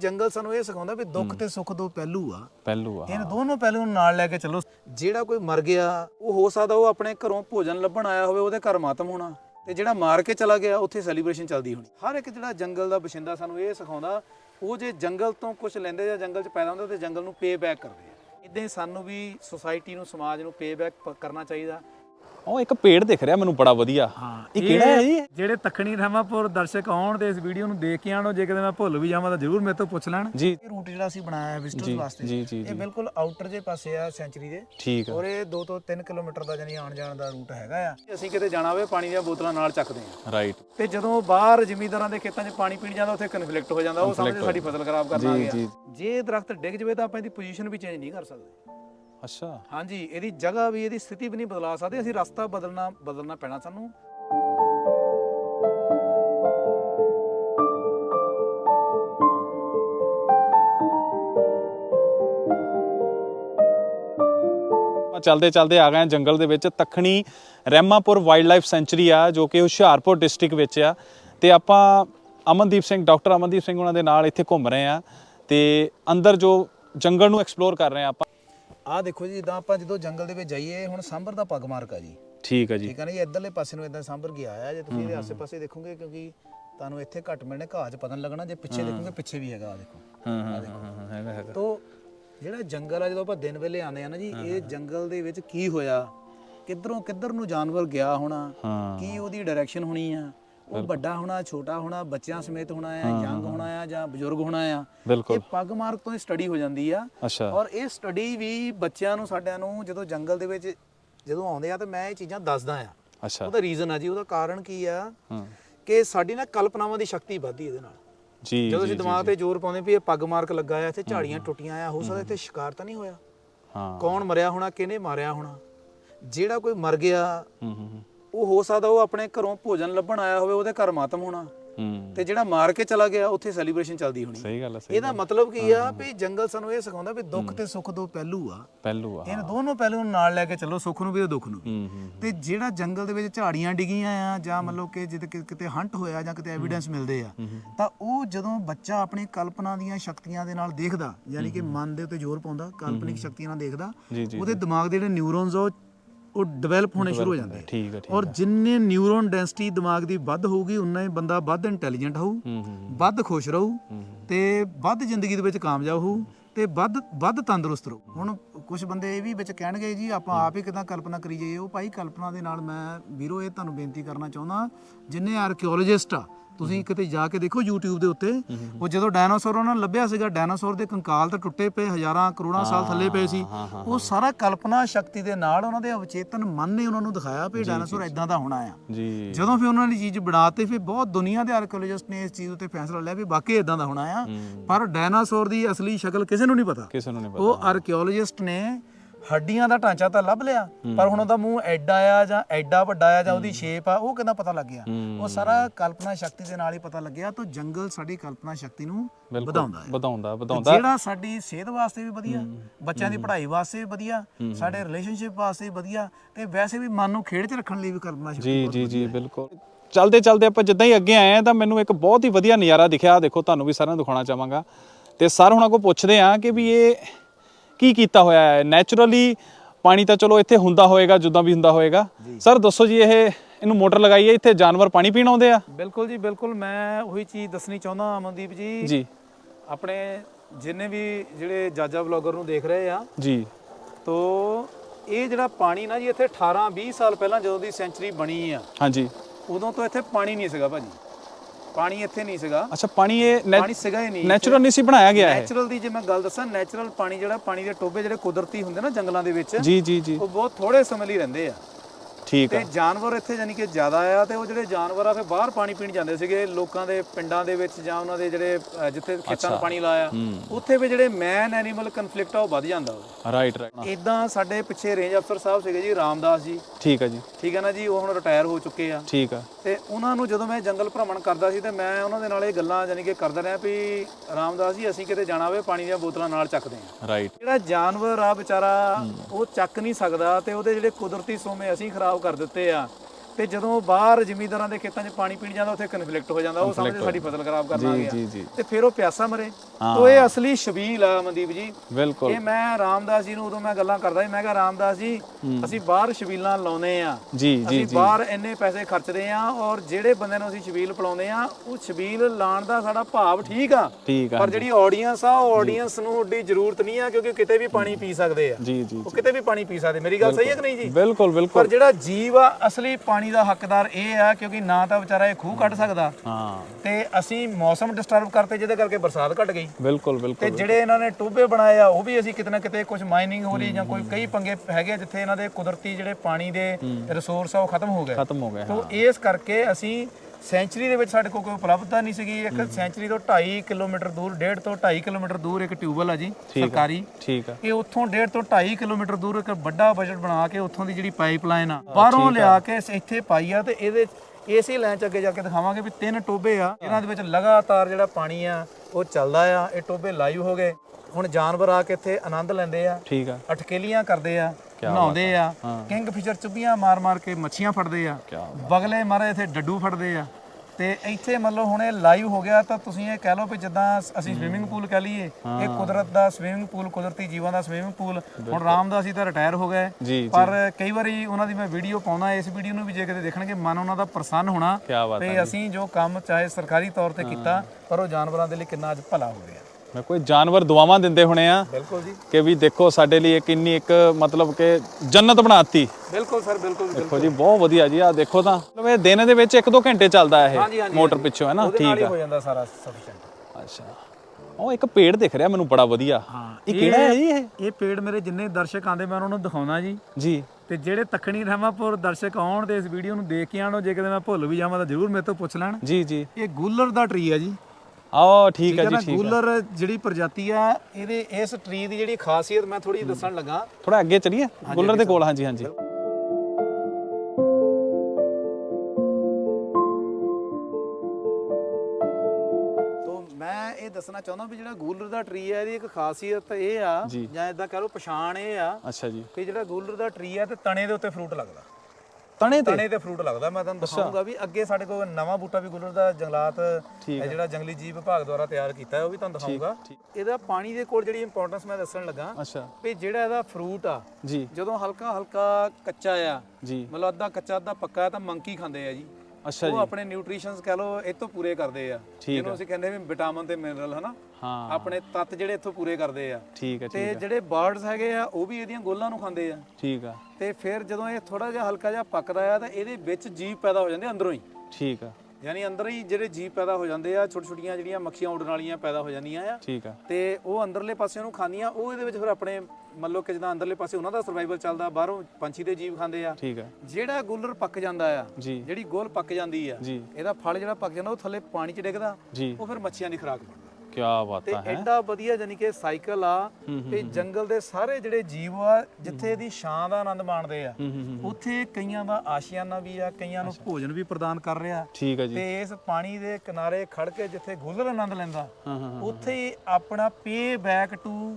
ਜੰਗਲ ਸਾਨੂੰ ਇਹ ਸਿਖਾਉਂਦਾ ਵੀ ਦੁੱਖ ਤੇ ਸੁੱਖ ਦੋ ਪਹਿਲੂ ਆ। ਪਹਿਲੂ ਆ ਇਹਨਾਂ ਦੋਨੋਂ ਪਹਿਲੂ ਨੂੰ ਨਾਲ ਲੈ ਕੇ ਚੱਲੋ। ਜਿਹੜਾ ਕੋਈ ਮਰ ਗਿਆ ਉਹ ਹੋ ਸਕਦਾ ਉਹ ਆਪਣੇ ਘਰੋਂ ਭੋਜਨ ਲੱਭਣ ਆਇਆ ਹੋਵੇ ਉਹਦੇ ਘਰ ਮਾਤਮ ਹੋਣਾ। ਤੇ ਜਿਹੜਾ ਮਾਰ ਕੇ ਚਲਾ ਗਿਆ ਉੱਥੇ ਸੈਲੀਬ੍ਰੇਸ਼ਨ ਚੱਲਦੀ ਹੋਣੀ। ਹਰ ਇੱਕ ਜਿਹੜਾ ਜੰਗਲ ਦਾ ਬਸ਼ਿੰਦਾ ਸਾਨੂੰ ਇਹ ਸਿਖਾਉਂਦਾ ਉਹ ਜੇ ਜੰਗਲ ਤੋਂ ਕੁਝ ਲੈਂਦੇ ਜਾਂ ਜੰਗਲ 'ਚ ਪੈਦਾ ਹੁੰਦੇ ਤੇ ਜੰਗਲ ਨੂੰ ਪੇ ਬੈਕ ਕਰਦੇ ਆ। ਇਦਾਂ ਹੀ ਸਾਨੂੰ ਵੀ ਸੁਸਾਇਟੀ ਨੂੰ ਸਮਾਜ ਨੂੰ ਪੇ ਬੈਕ ਕਰਨਾ ਚਾਹੀਦਾ। ਉਹ ਇੱਕ ਪੇੜ ਦਿਖ ਰਿਹਾ ਮੈਨੂੰ ਬੜਾ ਵਧੀਆ। ਹਾਂ ਇਹ ਕਿਹੜਾ ਹੈ ਜੀ? ਜਿਹੜੇ ਤਖਣੀ ਰਾਮਾਪੁਰ ਦਰਸ਼ਕ ਆਉਣ ਤੇ ਇਸ ਵੀਡੀਓ ਨੂੰ ਦੇਖ ਕੇ ਆਣੋ ਜੇ ਕਿਤੇ ਮੈਂ ਭੁੱਲ ਵੀ ਜਾਵਾਂ ਤਾਂ ਜ਼ਰੂਰ ਮੇਰੇ ਤੋਂ ਪੁੱਛ ਲੈਣ। ਜੀ। ਇਹ ਰੂਟ ਜਿਹੜਾ ਅਸੀਂ ਬਣਾਇਆ ਹੈ ਵਿਜ਼ਟਰਸ ਵਾਸਤੇ ਜੀ, ਜੀ, ਇਹ ਬਿਲਕੁਲ ਆਊਟਰ ਜੇ ਪਾਸੇ ਆ ਸੈਂਚਰੀ ਦੇ। ਠੀਕ ਔਰ ਇਹ 2 ਤੋਂ 3 ਕਿਲੋਮੀਟਰ ਦਾ ਜਾਨੀ ਆਉਣ ਜਾਣ ਦਾ ਰੂਟ ਹੈਗਾ ਆ। ਅਸੀਂ ਕਿਤੇ ਜਾਣਾ ਹੋਵੇ ਪਾਣੀ ਦੀਆਂ ਬੋਤਲਾਂ ਨਾਲ ਚੱਕਦੇ ਆ ਰਾਈਟ ਤੇ ਜਦੋਂ ਬਾਹਰ ਜ਼ਿਮੀਂਦਾਰਾਂ ਦੇ ਖੇਤਾਂ 'ਚ ਪਾਣੀ ਪੀਣ ਜਾਂਦਾ ਉੱਥੇ ਕਨਫਲਿਕਟ ਹੋ ਜਾਂਦਾ ਉਹ ਸਮਝਦੇ ਸਾਡੀ ਫਸਲ ਖਰਾਬ ਕਰਨ ਆ ਜੀ, ਦਰਖਤ ਡਿੱਗ ਜਵੇ ਤਾਂ ਆਪਾਂ ਇਹਦੀ ਪੋਜੀਸ਼ਨ ਵੀ ਚੇਂਜ ਨਹੀਂ ਕਰ ਸਕਦੇ। ਅੱਛਾ। ਹਾਂਜੀ ਇਹਦੀ ਜਗ੍ਹਾ ਵੀ ਇਹਦੀ ਸਥਿਤੀ ਵੀ ਨਹੀਂ ਬਦਲਾ ਸਕਦੇ ਅਸੀਂ ਰਸਤਾ ਬਦਲਣਾ ਬਦਲਣਾ ਪੈਣਾ ਸਾਨੂੰ। ਚਲਦੇ ਚਲਦੇ ਆ ਗਏ ਹਾਂ ਜੰਗਲ ਦੇ ਵਿੱਚ। Takhni Rahimapur wild life sanctuary ਆ ਜੋ ਕਿ ਹੁਸ਼ਿਆਰਪੁਰ ਡਿਸਟ੍ਰਿਕਟ ਵਿੱਚ ਆ। ਤੇ ਆਪਾਂ ਅਮਨਦੀਪ ਸਿੰਘ ਡਾਕਟਰ ਅਮਨਦੀਪ ਸਿੰਘ ਉਹਨਾਂ ਦੇ ਨਾਲ ਇੱਥੇ ਘੁੰਮ ਰਹੇ ਆ ਤੇ ਅੰਦਰ ਜੋ ਜੰਗਲ ਨੂੰ ਐਕਸਪਲੋਰ ਕਰ ਰਹੇ ਆ ਆਪਾਂ। ਆਹ ਦੇਖੋ ਜੀ ਇਦਾਂ ਆਪਾਂ ਜਦੋਂ ਜੰਗਲ ਦੇ ਵਿੱਚ ਜਾਈਏ ਹੁਣ ਸਾਂਭਰ ਦਾ ਪੱਗ ਮਾਰਕ ਆ ਜੀ। ਠੀਕ ਆ ਜੀ। ਠੀਕ ਹੈ ਨਾ ਜੀ ਇਧਰਲੇ ਪਾਸੇ ਨੂੰ ਇਦਾਂ ਸਾਂਭਰ ਗਿਆ ਆ ਜੇ ਤੁਸੀਂ ਇਹਦੇ ਆਸੇ-ਪਾਸੇ ਦੇਖੋਗੇ ਕਿਉਂਕਿ ਤੁਹਾਨੂੰ ਇੱਥੇ ਘੱਟ ਮਿਲਣੇ ਘਾਹ 'ਚ ਪਤਾ ਨੀ ਲੱਗਣਾ ਜੇ ਪਿੱਛੇ ਦੇਖੋਗੇ ਪਿੱਛੇ ਵੀ ਹੈਗਾ ਆ ਦੇਖੋ। ਹਾਂ ਹਾਂ ਹਾਂ ਹੈਗਾ ਹੈਗਾ। ਤੋ ਜਿਹੜਾ ਜੰਗਲ ਆ ਜਦੋਂ ਆਪਾਂ ਦਿਨ ਵੇਲੇ ਆਉਂਦੇ ਆ ਨਾ ਜੀ ਇਹ ਜੰਗਲ ਦੇ ਵਿੱਚ ਕੀ ਹੋਇਆ? ਕਿੱਧਰੋਂ ਕਿੱਧਰ ਨੂੰ ਜਾਨਵਰ ਗਿਆ ਹੋਣਾ? ਕੀ ਉਹਦੀ ਡਾਇਰੈਕਸ਼ਨ ਹੋਣੀ ਆ? ਉਹ ਵੱਡਾ ਹੋਣਾ ਛੋਟਾ ਹੋਣਾ ਬੱਚਿਆਂ ਸਮੇਤ ਹੋਣਾ ਆ ਯੰਗ ਹੋਣਾ ਆ ਜਾਂ ਬਜ਼ੁਰਗ ਹੋਣਾ ਆ ਇਹ ਪੱਗ ਮਾਰਕ ਤੋਂ ਹੀ ਸਟੱਡੀ ਹੋ ਜਾਂਦੀ ਆ। ਔਰ ਇਹ ਸਟੱਡੀ ਵੀ ਬੱਚਿਆਂ ਨੂੰ ਸਾਡਿਆਂ ਨੂੰ ਜਦੋਂ ਜੰਗਲ ਦੇ ਵਿੱਚ ਜਦੋਂ ਆਉਂਦੇ ਆ ਤਾਂ ਮੈਂ ਇਹ ਚੀਜ਼ਾਂ ਦੱਸਦਾ ਆ। ਅੱਛਾ। ਉਹਦਾ ਰੀਜ਼ਨ ਆ ਜੀ ਉਹਦਾ ਕਾਰਨ ਕੀ ਆ ਕਿ ਸਾਡੀ ਨਾ ਕਲਪਨਾਵਾਂ ਦੀ ਸ਼ਕਤੀ ਵੱਧਦੀ ਇਹਦੇ ਨਾਲ। ਜੀ ਜਦੋਂ ਅਸੀਂ ਦਿਮਾਗ ਤੇ ਜ਼ੋਰ ਪਾਉਂਦੇ ਵੀ ਇਹ ਪੱਗ ਮਾਰਕ ਲੱਗਾ ਆ ਇੱਥੇ ਝਾੜੀਆਂ ਟੁੱਟੀਆਂ ਆ ਹੋ ਸਕਦਾ ਇੱਥੇ ਸ਼ਿਕਾਰ ਤਾਂ ਨਹੀਂ ਹੋਇਆ। ਹਾਂ। ਕੌਣ ਮਰਿਆ ਹੋਣਾ ਕਿਹਨੇ ਮਾਰਿਆ ਹੋਣਾ? ਜਿਹੜਾ ਕੋਈ ਮਰ ਗਿਆ ਹੂੰ ਹੂੰ ਹੂੰ, ਉਹ ਹੋ ਸਕਦਾ ਉਹ ਆਪਣੇ ਘਰੋਂ ਭੋਜਨ ਲੱਭਣ ਆਇਆ ਹੋਵੇ ਉਹਦੇ ਘਰ ਮਾਤਮ ਹੋਣਾ। ਹੂੰ। ਤੇ ਜਿਹੜਾ ਮਾਰ ਕੇ ਚਲਾ ਗਿਆ ਉੱਥੇ ਸੈਲੀਬ੍ਰੇਸ਼ਨ ਚੱਲਦੀ ਹੋਣੀ। ਸਹੀ ਗੱਲ ਸਹੀ ਇਹਦਾ ਮਤਲਬ ਕੀ ਆ ਵੀ ਜੰਗਲ ਸਾਨੂੰ ਇਹ ਸਿਖਾਉਂਦਾ ਵੀ ਦੁੱਖ ਤੇ ਸੁੱਖ ਦੋ ਪਹਿਲੂ ਆ। ਪਹਿਲੂ ਆ ਇਹਨਾਂ ਦੋਨੋਂ ਪਹਿਲੂ ਨੂੰ ਨਾਲ ਲੈ ਕੇ ਚੱਲੋ ਸੁੱਖ ਨੂੰ ਵੀ ਤੇ ਦੁੱਖ ਨੂੰ ਵੀ। ਹੂੰ ਹੂੰ ਤੇ ਜਿਹੜਾ ਜੰਗਲ ਦੇ ਵਿੱਚ ਝਾੜੀਆਂ ਡਿੱਗੀਆਂ ਆ ਜਾਂ ਮੰਨ ਲਓ ਕਿ ਜਿੱਦ ਕਿਤੇ ਹੰਟ ਹੋਇਆ ਜਾਂ ਕਿਤੇ ਐਵੀਡੈਂਸ ਮਿਲਦੇ ਆ ਤਾਂ ਉਹ ਜਦੋਂ ਬੱਚਾ ਆਪਣੀ ਕਲਪਨਾ ਦੀਆਂ ਸ਼ਕਤੀਆਂ ਦੇ ਨਾਲ ਦੇਖਦਾ ਯਾਨੀ ਕਿ ਮਨ ਦੇ ਉੱਤੇ ਜ਼ੋਰ ਪਾਉਂਦਾ ਕਾਲਪਨਿਕ ਸ਼ਕਤੀਆਂ ਨਾਲ ਦੇਖਦਾ ਜੀ ਜੀ ਉਹਦੇ ਦਿਮਾਗ ਦੇ ਜਿਹੜੇ ਨਿਊਰੋਨਸ ਉਹ ਉਹ ਡਿਵੈਲਪ ਹੋਣੇ ਸ਼ੁਰੂ ਹੋ ਜਾਂਦੇ ਆ। ਠੀਕ ਆ ਠੀਕ ਔਰ ਜਿੰਨੇ ਨਿਊਰੋਨ ਡੈਂਸਿਟੀ ਦਿਮਾਗ ਦੀ ਵੱਧ ਹੋਊਗੀ ਉਨਾ ਹੀ ਬੰਦਾ ਵੱਧ ਇੰਟੈਲੀਜੈਂਟ ਹੋਊ ਹੂੰ ਹੂੰ ਵੱਧ ਖੁਸ਼ ਰਹੂ ਹੂੰ। ਤੇ ਵੱਧ ਜ਼ਿੰਦਗੀ ਦੇ ਵਿੱਚ ਕਾਮਯਾਬ ਹੋਊ ਤੇ ਵੱਧ ਵੱਧ ਤੰਦਰੁਸਤ ਰਹੂ। ਹੁਣ ਕੁਝ ਬੰਦੇ ਇਹ ਵੀ ਵਿੱਚ ਕਹਿਣਗੇ ਜੀ ਆਪਾਂ ਆਪ ਹੀ ਕਿਦਾਂ ਕਲਪਨਾ ਕਰੀ ਜਾਈਏ ਉਹ ਭਾਈ ਕਲਪਨਾ ਦੇ ਨਾਲ ਮੈਂ ਵੀਰੋ ਇਹ ਤੁਹਾਨੂੰ ਬੇਨਤੀ ਕਰਨਾ ਚਾਹੁੰਦਾ ਜਿੰਨੇ ਆਰਕੀਓਲੋਜਿਸਟ ਆ ਤੁਸੀਂ ਕਿਤੇ ਜਾ ਕੇ ਦੇਖੋ YouTube ਦੇ ਉੱਤੇ ਉਹ ਜਦੋਂ ਡਾਇਨਾਸੌਰ ਉਹਨਾਂ ਨੂੰ ਲੱਭਿਆ ਸੀਗਾ ਡਾਇਨਾਸੌਰ ਦੇ ਕੰਕਾਲ ਤਾਂ ਟੁੱਟੇ ਪਏ ਹਜ਼ਾਰਾਂ ਕਰੋੜਾਂ ਸਾਲ ਥੱਲੇ ਪਏ ਸੀ। ਉਹ ਸਾਰਾ ਕਲਪਨਾ ਸ਼ਕਤੀ ਦੇ ਨਾਲ ਉਹਨਾਂ ਦੇ ਅਵਚੇਤਨ ਮਨ ਨੇ ਉਹਨਾਂ ਨੂੰ ਦਿਖਾਇਆ ਵੀ ਡਾਇਨਾਸੌਰ ਇਦਾਂ ਦਾ ਹੋਣਾ ਆ। ਜੀ। ਜਦੋਂ ਫਿਰ ਉਹਨਾਂ ਨੇ ਚੀਜ਼ ਬਣਾਤੇ ਫਿਰ ਬਹੁਤ ਦੁਨੀਆ ਦੇ ਆਰਕੀਓਲੋਜਿਸਟ ਨੇ ਇਸ ਚੀਜ਼ ਉੱਤੇ ਫੈਸਲਾ ਲਿਆ ਵੀ ਵਾਕਈ ਇਦਾਂ ਦਾ ਹੋਣਾ ਆ। ਪਰ ਡਾਇਨਾਸੌਰ ਦੀ ਅਸਲੀ ਸ਼ਕਲ ਕਿਸੇ ਨੂੰ ਨਹੀਂ ਪਤਾ। ਕਿਸੇ ਨੂੰ ਨਹੀਂ ਪਤਾ। ਉਹ ਆਰਕੀਓਲੋਜਿਸਟ ਨੇ ਹੱਡੀਆਂ ਦਾ ਢਾਂਚਾ ਤਾਂ ਲੱਭ ਲਿਆ ਪਰ ਹੁਣ ਉਹਦਾ ਮੂੰਹ ਐਡਾ ਆ ਜਾਂ ਐਡਾ ਵੱਡਾ ਆ ਜਾਂ ਉਹਦੀ ਸ਼ੇਪ ਆ ਉਹ ਕਿਦਾਂ ਪਤਾ ਲੱਗਿਆ? ਉਹ ਸਾਰਾ ਕਲਪਨਾ ਸ਼ਕਤੀ ਦੇ ਨਾਲ ਹੀ ਪਤਾ ਲੱਗਿਆ ਤਾਂ ਜੰਗਲ ਸਾਡੀ ਕਲਪਨਾ ਸ਼ਕਤੀ ਨੂੰ ਵਧਾਉਂਦਾ ਹੈ। ਵਧਾਉਂਦਾ ਵਧਾਉਂਦਾ। ਜਿਹੜਾ ਸਾਡੀ ਸਿਹਤ ਵਾਸਤੇ ਵੀ ਵਧੀਆ ਬੱਚਿਆਂ ਦੀ ਪੜ੍ਹਾਈ ਵਾਸਤੇ ਵੀ ਵਧੀਆ ਸਾਡੇ ਰਿਲੇਸ਼ਨਸ਼ਿਪ ਵਾਸਤੇ ਵੀ ਵਧੀਆ ਤੇ ਵੈਸੇ ਵੀ ਮਨ ਨੂੰ ਖੇਡ 'ਚ ਰੱਖਣ ਲਈ ਵੀ ਕਲਪਨਾ ਸ਼ਕਤੀ ਜੀ ਜੀ ਜੀ ਬਿਲਕੁਲ। ਚਲਦੇ ਚਲਦੇ ਆਪਾਂ ਜਿੱਦਾਂ ਹੀ ਅੱਗੇ ਆਏ ਆ ਤਾਂ ਮੈਨੂੰ ਇੱਕ ਬਹੁਤ ਹੀ ਵਧੀਆ ਨਜ਼ਾਰਾ ਦਿਖਿਆ। ਦੇਖੋ ਤੁਹਾਨੂੰ ਵੀ ਸਾਰਿਆਂ ਨੂੰ ਦਿਖਾਉਣਾ ਚਾਹਾਂਗਾ। ਤੇ ਸਰ ਹੁਣਾਂ ਕੋਲ ਪੁੱਛਦੇ ਆ ਕਿ ਵੀ ਇਹ ਕੀ ਕੀਤਾ ਹੋਇਆ ਹੈ? ਨੇਚਰਲੀ ਪਾਣੀ ਤਾਂ ਚਲੋ ਇੱਥੇ ਹੁੰਦਾ ਹੋਏਗਾ ਜਿੱਦਾਂ ਵੀ ਹੁੰਦਾ ਹੋਏਗਾ। ਸਰ ਦੱਸੋ ਜੀ ਇਹ ਇਹਨੂੰ ਮੋਟਰ ਲਗਾਈ ਹੈ ਇੱਥੇ ਜਾਨਵਰ ਪਾਣੀ ਪੀਣ ਆਉਂਦੇ ਆ? ਬਿਲਕੁਲ ਜੀ ਬਿਲਕੁਲ। ਮੈਂ ਉਹੀ ਚੀਜ਼ ਦੱਸਣੀ ਚਾਹੁੰਦਾ ਅਮਨਦੀਪ ਜੀ। ਜੀ। ਆਪਣੇ ਜਿੰਨੇ ਵੀ ਜਿਹੜੇ ਜਾਜਾ ਵਲੌਗਰ ਨੂੰ ਦੇਖ ਰਹੇ ਆ ਜੀ। ਤੋ ਇਹ ਜਿਹੜਾ ਪਾਣੀ ਨਾ ਜੀ ਇੱਥੇ 18 20 ਸਾਲ ਪਹਿਲਾਂ ਜਦੋਂ ਦੀ ਸੈਂਚਰੀ ਬਣੀ ਆ ਹਾਂਜੀ। ਉਦੋਂ ਤੋਂ ਇੱਥੇ ਪਾਣੀ ਨਹੀਂ ਸੀਗਾ ਭਾਜੀ। ਪਾਣੀ ਇੱਥੇ ਨਹੀਂ ਸੀਗਾ। ਅੱਛਾ ਪਾਣੀ ਇਹ ਪਾਣੀ ਸੀਗਾ ਹੀ ਨਹੀਂ। ਨੈਚੁਰਲ ਨਹੀਂ ਸੀ ਬਣਾਇਆ ਗਿਆ ਹੈ ਨੈਚੁਰਲ ਦੀ ਜੇ ਮੈਂ ਗੱਲ ਦੱਸਾਂ ਨੈਚੁਰਲ ਪਾਣੀ ਜਿਹੜਾ ਪਾਣੀ ਦੇ ਟੋਬੇ ਜਿਹੜੇ ਕੁਦਰਤੀ ਹੁੰਦੇ ਨਾ ਜੰਗਲਾਂ ਦੇ ਵਿੱਚ ਜੀ ਜੀ ਜੀ। ਉਹ ਬਹੁਤ ਥੋੜੇ ਸਮੇਂ ਲਈ ਰਹਿੰਦੇ ਆ। ਠੀਕ ਤੇ ਆ ਜਾਨਵਰ ਇੱਥੇ ਯਾਨੀ ਕਿ ਜ਼ਿਆਦਾ ਆ ਤੇ ਉਹ ਜਿਹੜੇ ਜਾਨਵਰ ਆ ਫਿਰ ਬਾਹਰ ਪਾਣੀ ਪੀਣ ਜਾਂਦੇ ਸੀਗੇ ਲੋਕਾਂ ਦੇ ਪਿੰਡਾਂ ਦੇ ਵਿੱਚ ਜਾਂ ਉਹਨਾਂ ਦੇ ਜਿਹੜੇ ਅ, ਜਿੱਥੇ ਖੇਤਾਂ ਨੂੰ ਪਾਣੀ ਲਾਇਆ ਉੱਥੇ ਵੀ ਜਿਹੜੇ ਮੈਨ ਐਨੀਮਲ ਕਨਫਲਿਕਟ ਆ ਉਹ ਵੱਧ ਜਾਂਦਾ ਉਹ ਰਾਈਟ ਰਾਈਟ ਇਦਾਂ ਸਾਡੇ ਪਿੱਛੇ ਰੇਂਜ ਅਫਸਰ ਸਾਹਿਬ ਸੀਗੇ ਜੀ ਰਾਮਦਾਸ ਜੀ। ਠੀਕ ਆ ਜੀ। ਠੀਕ ਹੈ ਨਾ ਜੀ ਉਹ ਹੁਣ ਰਿਟਾਇਰ ਹੋ ਚੁੱਕੇ ਆ। ਠੀਕ ਆ। ਤੇ ਉਹਨਾਂ ਨੂੰ ਜਦੋਂ ਮੈਂ ਜੰਗਲ ਭ੍ਰਮਣ ਕਰਦਾ ਸੀ ਤੇ ਮੈਂ ਉਹਨਾਂ ਦੇ ਨਾਲ ਇਹ ਗੱਲਾਂ ਯਾਨੀ ਕਿ ਕਰਦਾ ਰਿਹਾ ਵੀ ਰਾਮਦਾਸ ਜੀ ਅਸੀਂ ਕਿਤੇ ਜਾਣਾ ਹੋਵੇ ਪਾਣੀ ਦੀਆਂ ਬੋਤਲਾਂ ਨਾਲ ਚੱਕਦੇ ਆ। ਰਾਈਟ ਜਿਹੜਾ ਜਾਨਵਰ ਆ ਵਿਚਾਰਾ ਉਹ ਚੱਕ ਨਹੀਂ ਸਕਦਾ ਤੇ ਉਹਦੇ ਜਿਹੜੇ ਕੁਦਰਤੀ ਸੋਮੇ ਅਸੀਂ ਖਰਾਬ ਕਰ ਦਿੱਤੇ ਆ। ਤੇ ਜਦੋਂ ਬਾਹਰ ਜ਼ਿਮੀਂਦਾਰਾਂ ਦੇ ਖੇਤਾਂ 'ਚ ਪਾਣੀ ਪੀਣ ਜਾਂਦਾ ਉੱਥੇ ਕਨਫਲਿਕਟ ਹੋ ਜਾਂਦਾ ਉਹ ਸਮਝਦੇ ਸਾਡੀ ਫਸਲ ਖਰਾਬ ਕਰਨਾ ਜੀ, ਗਿਆ। ਤੇ ਫਿਰ ਉਹ ਪਿਆਸਾ ਮਰੇ। ਤੋ ਇਹ ਅਸਲੀ ਸ਼ਬੀਲ ਆ ਮਨਦੀਪ ਜੀ। ਇਹ ਮੈਂ ਰਾਮਦਾਸ ਜੀ ਨੂੰ ਉਦੋਂ ਮੈਂ ਗੱਲਾਂ ਕਰਦਾ ਸੀ ਮੈਂ ਕਿਹਾ ਰਾਮਦਾਸ ਜੀ ਅਸੀਂ ਬਾਹਰ ਸ਼ਬੀਲਾਂ ਲਾਉਨੇ ਆ। ਅਸੀਂ ਬਾਹਰ ਇੰਨੇ ਪੈਸੇ ਖਰਚਦੇ ਆ ਔਰ ਜਿਹੜੇ ਬੰਦੇ ਨੂੰ ਅਸੀਂ ਸ਼ਬੀਲ ਪਲਾਉਂਦੇ ਆ ਉਹ ਸ਼ਬੀਲ ਲਾਣ ਦਾ ਸਾਡਾ ਭਾਵ ਠੀਕ ਆ। ਪਰ ਜਿਹੜੀ ਆਡੀਅנס ਆ ਉਹ ਆਡੀਅנס ਨੂੰ ਓਡੀ ਜ਼ਰੂਰਤ ਨਹੀਂ ਆ ਕਿਉਂਕਿ ਕਿਤੇ ਵੀ ਪਾਣੀ ਪੀ ਸਕਦੇ ਆ। ਉਹ ਕਿਤੇ ਵੀ ਪਾਣੀ ਪੀ ਸਕਦੇ। ਮੇਰੀ ਗੱਲ ਸਹੀ ਹੈ ਕਿ ਨਹੀਂ ਜੀ? ਬਿਲਕੁਲ ਬਿਲਕੁਲ। ਪਰ ਜਿਹੜਾ ਜੀਵ ਆ ਅਸਲੀ ਪਾਣੀ ਦਾ ਹੱਕਦਾਰ ਇਹ ਆ ਕਿਉਂਕਿ ਨਾ ਤਾਂ ਵਿਚਾਰਾ ਇਹ ਖੂਹ ਕੱਢ ਸਕਦਾ। ਹਾਂ। ਤੇ ਅਸੀਂ ਮੌਸਮ ਡਿਸਟਰਬ ਕਰਤੇ ਜਿਹਦੇ ਕਰਕੇ ਬਰਸਾਤ ਘਟ ਗਈ। ਬਿਲਕੁਲ ਤੇ ਬਿਲਕੁਲ ਜਿਹੜੇ ਇਹਨਾਂ ਨੇ ਟੋਬੇ ਬਣਾਏ ਆ ਉਹ ਵੀ ਅਸੀਂ ਕਿਤੇ ਨਾ ਕਿਤੇ ਕੁਝ ਮਾਈਨਿੰਗ ਹੋ ਰਹੀ ਜਾਂ ਕੋਈ ਕਈ ਪੰਗੇ ਹੈਗੇ ਆ ਜਿੱਥੇ ਇਹਨਾਂ ਦੇ ਕੁਦਰਤੀ ਜਿਹੜੇ ਪਾਣੀ ਦੇ ਰਿਸੋਰਸ ਆ ਉਹ ਖਤਮ ਹੋ ਗਏ। ਖਤਮ ਹੋ ਗਿਆ ਤੋਂ ਇਸ ਕਰਕੇ ਅਸੀਂ ਸੈਂਚਰੀ ਦੇ ਵਿੱਚ ਸਾਡੇ ਕੋਲ ਕੋਈ ਉਪਲਬਧਤਾ ਨਹੀਂ ਸੀਗੀ। ਇੱਕ ਸੈਂਚਰੀ ਤੋਂ 2.5 ਕਿਲੋਮੀਟਰ ਦੂਰ 1.5 ਤੋਂ 2.5 ਕਿਲੋਮੀਟਰ ਦੂਰ ਇੱਕ ਟਿਊਬਲ ਆ ਜੀ ਸਰਕਾਰੀ। ਠੀਕ ਆ। ਇਹ ਉੱਥੋਂ 1.5 ਤੋਂ 2.5 ਕਿਲੋਮੀਟਰ ਦੂਰ ਇੱਕ ਵੱਡਾ ਬਜਟ ਬਣਾ ਕੇ ਉੱਥੋਂ ਦੀ ਜਿਹੜੀ ਪਾਈਪਲਾਈਨ ਆ ਬਾਹਰੋਂ ਲਿਆ ਕੇ ਇੱਥੇ ਪਾਈ ਆ ਤੇ ਇਹਦੇ ਇਸੇ ਲਾਈਨ ਚ ਅੱਗੇ ਜਾ ਕੇ ਦਿਖਾਵਾਂਗੇ ਵੀ ਤਿੰਨ ਟੋਬੇ ਆ। ਇਹਨਾਂ ਦੇ ਵਿੱਚ ਲਗਾਤਾਰ ਜਿਹੜਾ ਪਾਣੀ ਆ ਉਹ ਚੱਲਦਾ ਆ। ਇਹ ਟੋਬੇ ਲਾਈਵ ਹੋ ਗਏ। ਹੁਣ ਜਾਨਵਰ ਆ ਕੇ ਇੱਥੇ ਆਨੰਦ ਲੈਂਦੇ ਆ। ਠੀਕ ਆ। ਅਟਕੇਲੀਆਂ ਕਰਦੇ ਆ। ਨਹਾਉਂਦੇ ਆ ਕਿੰਗ ਫਿਸ਼ਰ ਚੁੱਭੀਆਂ ਮਾਰ-ਮਾਰ ਕੇ ਮੱਛੀਆਂ ਫੜਦੇ ਆ। ਬਗਲੇ ਮਾਰੇ ਇੱਥੇ ਡੱਡੂ ਫੜਦੇ ਆ। ਤੇ ਇੱਥੇ ਮਤਲਬ ਹੁਣ ਇਹ ਲਾਈਵ ਹੋ ਗਿਆ ਤਾਂ ਤੁਸੀਂ ਇਹ ਕਹਿ ਲਓ ਵੀ ਜਿੱਦਾਂ ਅਸੀਂ ਸਵਿਮਿੰਗ ਪੂਲ ਕਹਿ ਲਈਏ ਇਹ ਕੁਦਰਤ ਦਾ ਸਵਿਮਿੰਗ ਪੂਲ ਕੁਦਰਤੀ ਜੀਵਾਂ ਦਾ ਸਵਿਮਿੰਗ ਪੂਲ ਹੁਣ ਰਾਮਦਾਸ ਜੀ ਤਾਂ ਰਿਟਾਇਰ ਹੋ ਗਏ। ਪਰ ਕਈ ਵਾਰੀ ਉਹਨਾਂ ਦੀ ਮੈਂ ਵੀਡੀਓ ਪਾਉਣਾ ਇਸ ਵੀਡੀਓ ਨੂੰ ਵੀ ਜੇ ਕਿਤੇ ਦੇਖਣਗੇ ਮਨ ਉਹਨਾਂ ਦਾ ਪ੍ਰਸੰਨ ਹੋਣਾ ਤੇ ਅਸੀਂ ਜੋ ਕੰਮ ਚਾਹੇ ਸਰਕਾਰੀ ਤੌਰ ਤੇ ਕੀਤਾ ਪਰ ਉਹ ਜਾਨਵਰਾਂ ਦੇ ਲਈ ਕਿੰਨਾ ਅੱਜ ਭਲਾ ਹੋ ਰਿਹਾ ਮੈਂ ਕੋਈ ਜਾਨਵਰ ਦੁਆਵਾਂ ਦਿੰਦੇ ਹੋਣੇ ਆ ਬਿਲਕੁਲ ਜੀ। ਕਿ ਵੀ ਦੇਖੋ ਸਾਡੇ ਲਈ ਇੱਕ ਇੰਨੀ ਇੱਕ ਮਤਲਬ ਕਿ ਜੰਨਤ ਬਣਾਤੀ। ਬਿਲਕੁਲ ਸਰ ਬਿਲਕੁਲ ਦੇਖੋ ਜੀ ਬਹੁਤ ਵਧੀਆ ਜੀ ਆ ਦੇਖੋ ਤਾਂ। ਮਤਲਬ ਇਹ ਦਿਨ ਦੇ ਵਿੱਚ 1-2 ਘੰਟੇ ਚੱਲਦਾ ਇਹ ਮੋਟਰ ਪਿੱਛੋਂ ਹੈ ਨਾ? ਠੀਕ ਹੀ ਆ। ਹੋ ਜਾਂਦਾ ਸਾਰਾ ਸਫੀਸ਼ੀਐਂਟ ਅੱਛਾ। ਉਹ ਇੱਕ ਪੇੜ ਦਿਖ ਰਿਹਾ ਮੈਨੂੰ ਬੜਾ ਵਧੀਆ। ਇਹ ਕਿਹੜਾ ਹੈ ਜੀ ਇਹ? ਇਹ ਪੇੜ ਮੇਰੇ ਜਿੰਨੇ ਦਰਸ਼ਕ ਆਂਦੇ ਮੈਂ ਉਹਨਾਂ ਨੂੰ ਦਿਖਾਉਣਾ ਜੀ। ਜੀ। ਤੇ ਜਿਹੜੇ ਤਖਣੀ ਰਹਿਮਾਪੁਰ ਦਰਸ਼ਕ ਆਉਣ ਤੇ ਇਸ ਵੀਡੀਓ ਨੂੰ ਦੇਖ ਕੇ ਆਣੋ ਜੇ ਮੈਂ ਭੁੱਲ ਵੀ ਜਾਵਾਂ ਤਾਂ ਜ਼ਰੂਰ ਮੇਰੇ ਤੋਂ ਪੁੱਛ ਲੈਣ। ਜੀ ਜੀ। ਇਹ ਗੂਲਰ ਦਾ ਟਰੀ ਆ ਜੀ। ਆਓ ਠੀਕ ਹੈ ਜੀ ਠੀਕ ਗੂਲਰ ਜਿਹੜੀ ਪ੍ਰਜਾਤੀ ਆ ਇਹਦੇ ਇਸ ਟਰੀ ਦੀ ਜਿਹੜੀ ਖਾਸੀਅਤ ਮੈਂ ਥੋੜੀ ਦੱਸਣ ਲੱਗਾ। ਥੋੜਾ ਅੱਗੇ ਚਲੀਏ? ਗੁੱਲਰ ਦੇ ਕੋਲ ਹਾਂਜੀ ਹਾਂਜੀ। ਤੋਂ ਮੈਂ ਇਹ ਦੱਸਣਾ ਚਾਹੁੰਦਾ ਵੀ ਜਿਹੜਾ ਗੂਲਰ ਦਾ ਟਰੀ ਆ ਇਹਦੀ ਇੱਕ ਖਾਸੀਅਤ ਇਹ ਆ ਜੀ। ਜਾਂ ਇਦਾਂ ਕਹ ਲਓ ਪਛਾਣ ਇਹ ਆ ਅੱਛਾ ਜੀ। ਕਿ ਜਿਹੜਾ ਗੂਲਰ ਦਾ ਟਰੀ ਆ ਤੇ ਤਣੇ ਦੇ ਉੱਤੇ ਫਰੂਟ ਲੱਗਦਾ। ਤਣੇ ਤੇ? ਤਣੇ ਤੇ ਫਰੂਟ ਲੱਗਦਾ ਮੈਂ ਤੁਹਾਨੂੰ ਦਿਖਾਉਂਗਾ ਵੀ ਅੱਗੇ ਸਾਡੇ ਕੋਲ ਨਵਾਂ ਬੂਟਾ ਵੀ ਗੁੱਲਰ ਦਾ ਜੰਗਲਾਤ ਇਹ ਜਿਹੜਾ ਜੰਗਲੀ ਜੀਵ ਵਿਭਾਗ ਦੁਆਰਾ ਤਿਆਰ ਕੀਤਾ ਹੈ ਉਹ ਵੀ ਤੁਹਾਨੂੰ ਦਿਖਾਉਂਗਾ। ਇਹਦਾ ਪਾਣੀ ਦੇ ਕੋਲ ਜਿਹੜੀ ਇੰਪੋਰਟੈਂਸ ਮੈਂ ਦੱਸਣ ਲੱਗਾ ਵੀ ਜਿਹੜਾ ਇਹਦਾ ਫਰੂਟ ਆ ਜੀ। ਜਦੋਂ ਹਲਕਾ ਹਲਕਾ ਕੱਚਾ ਆ ਜੀ। ਮਤਲਬ ਅੱਧਾ ਕੱਚਾ ਅੱਧਾ ਪੱਕਾ ਤਾਂ ਮੰਕੀ ਖਾਂਦੇ ਆ ਜੀ। ਅੱਛਾ ਉਹ ਜੀ। ਆਪਣੇ ਨਿਊਟ੍ਰੀਸ਼ਨਸ ਕਹ ਲਓ ਇਹ ਤੋਂ ਪੂਰੇ ਕਰਦੇ ਆ। ਜਿਹਨੂੰ ਅਸੀਂ ਕਹਿੰਦੇ ਵੀ ਵਿਟਾਮਿਨ ਤੇ ਮਿਨਰਲ ਹਨਾ? ਹਾਂ। ਆਪਣੇ ਤੱਤ ਜਿਹੜੇ ਇੱਥੋਂ ਪੂਰੇ ਕਰਦੇ ਆ। ਠੀਕ ਹੈ ਤੇ ਜਿਹੜੇ ਬਰਡਸ ਹੈਗੇ ਆ ਉਹ ਵੀ ਇਹਦੀਆਂ ਗੋਲਾਂ ਨੂੰ ਖਾਂਦੇ ਆ। ਠੀਕ ਆ। ਤੇ ਫਿਰ ਜਦੋਂ ਇਹ ਥੋੜਾ ਜਿਹਾ ਹਲਕਾ ਜਿਹਾ ਪੱਕਦਾ ਆ ਤਾਂ ਇਹਦੇ ਵਿੱਚ ਜੀਵ ਪੈਦਾ ਹੋ ਜਾਂਦੇ ਅੰਦਰੋਂ ਹੀ। ਠੀਕ ਆ। ਯਾਨੀ ਅੰਦਰ ਹੀ ਜਿਹੜੇ ਜੀਵ ਪੈਦਾ ਹੋ ਜਾਂਦੇ ਆ ਛੋਟੀ ਛੋਟੀਆਂ ਜਿਹੜੀਆਂ ਮੱਖੀਆਂ ਉੱਡਣ ਵਾਲੀਆਂ ਪੈਦਾ ਹੋ ਜਾਂਦੀਆਂ ਆ। ਠੀਕ ਆ। ਤੇ ਉਹ ਅੰਦਰਲੇ ਪਾਸੇ ਨੂੰ ਖਾਂਦੀਆਂ ਉਹ ਇਹਦੇ ਵਿੱਚ ਫਿਰ ਆਪਣੇ ਮੰਨ ਲਓ ਕਿ ਜਿੱਦਾਂ ਅੰਦਰਲੇ ਪਾਸੇ ਉਹਨਾਂ ਦਾ ਸਰਵਾਈਵਲ ਚੱਲਦਾ ਬਾਹਰੋਂ ਪੰਛੀ ਦੇ ਜੀਵ ਖਾਂਦੇ ਆ। ਠੀਕ ਆ। ਜਿਹੜਾ ਗੁੱਲਰ ਪੱਕ ਜਾਂਦਾ ਆ ਜੀ। ਜਿਹੜੀ ਗੋਲ ਪੱਕ ਜਾਂਦੀ ਆ ਜੀ। ਇਹਦਾ ਫਲ ਜਿਹੜਾ ਪੱਕ ਜਾਂਦਾ ਉਹ ਥੱਲੇ ਪਾਣੀ 'ਚ ਡਿੱਗਦਾ ਜੀ। ਉਹ ਫਿਰ ਮੱਛੀਆਂ ਦੀ ਖੁਰਾਕ ਬਣਦਾ ਕੀ ਬਾਤ ਤੇ ਹੈ? ਐਡਾ ਵਧੀਆ ਜਾਨੀ ਕਿ ਸਾਈਕਲ ਆ ਤੇ ਜੰਗਲ ਦੇ ਸਾਰੇ ਜਿਹੜੇ ਜੀਵ ਆ ਜਿੱਥੇ ਇਹਦੀ ਛਾਂ ਦਾ ਆਨੰਦ ਮਾਣਦੇ ਆ ਹੂੰ ਹੂੰ ਹੂੰ ਉੱਥੇ ਕਈਆਂ ਦਾ ਆਸ਼ੀਆਨਾ ਵੀ ਆ ਕਈਆਂ ਨੂੰ ਭੋਜਨ ਵੀ ਪ੍ਰਦਾਨ ਕਰ ਰਿਹਾ। ਠੀਕ ਆ ਜੀ। ਤੇ ਇਸ ਪਾਣੀ ਦੇ ਕਿਨਾਰੇ ਖੜ ਕੇ ਜਿੱਥੇ ਗੁੱਲਰ ਆਨੰਦ ਲੈਂਦਾ ਹਾਂ ਹਾਂ ਹਾਂ। ਉੱਥੇ ਹੀ ਆਪਣਾ pay back to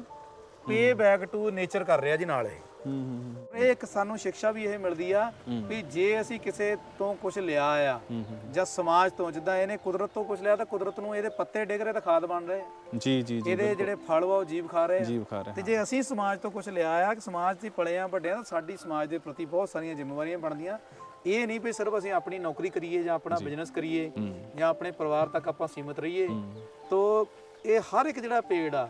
pay back to nature ਕਰ ਰਿਹਾ ਜੀ ਨਾਲ ਇਹ। ਹੂੰ ਇਹ ਇੱਕ ਸਾਨੂੰ ਸਿੱਖਿਆ ਵੀ ਇਹ ਮਿਲਦੀ ਆ ਵੀ ਜੇ ਅਸੀਂ ਕਿਸੇ ਤੋਂ ਕੁਝ ਲਿਆ ਆ। ਜਾਂ ਸਮਾਜ ਤੋਂ ਜਿੱਦਾਂ ਇਹਨੇ ਕੁਦਰਤ ਤੋਂ ਕੁਝ ਲਿਆ ਤਾਂ ਕੁਦਰਤ ਨੂੰ ਇਹਦੇ ਪੱਤੇ ਡਿੱਗ ਰਹੇ ਤਾਂ ਖਾਦ ਬਣ ਰਹੇ। ਜੀ ਜੀ ਜੀ ਇਹਦੇ ਜਿਹੜੇ ਫਲ ਵਾ ਉਹ ਜੀਵ ਖਾ ਰਹੇ ਜੀਵ ਖਾ ਰਹੇ ਤੇ ਜੇ ਅਸੀਂ ਸਮਾਜ ਤੋਂ ਕੁਝ ਲਿਆ ਆ ਕਿ ਸਮਾਜ 'ਚ ਹੀ ਪਲੇ ਆ ਵੱਡੇ ਆ ਤਾਂ ਸਾਡੀ ਸਮਾਜ ਦੇ ਪ੍ਰਤੀ ਬਹੁਤ ਸਾਰੀਆਂ ਜ਼ਿੰਮੇਵਾਰੀਆਂ ਬਣਦੀਆਂ। ਇਹ ਨਹੀਂ ਵੀ ਸਿਰਫ ਅਸੀਂ ਆਪਣੀ ਨੌਕਰੀ ਕਰੀਏ ਜਾਂ ਆਪਣਾ ਬਿਜ਼ਨਸ ਕਰੀਏ ਜਾਂ ਆਪਣੇ ਪਰਿਵਾਰ ਤੱਕ ਆਪਾਂ ਸੀਮਿਤ ਰਹੀਏ। ਤੋਂ ਇਹ ਹਰ ਇੱਕ ਜਿਹੜਾ ਪੇੜ ਆ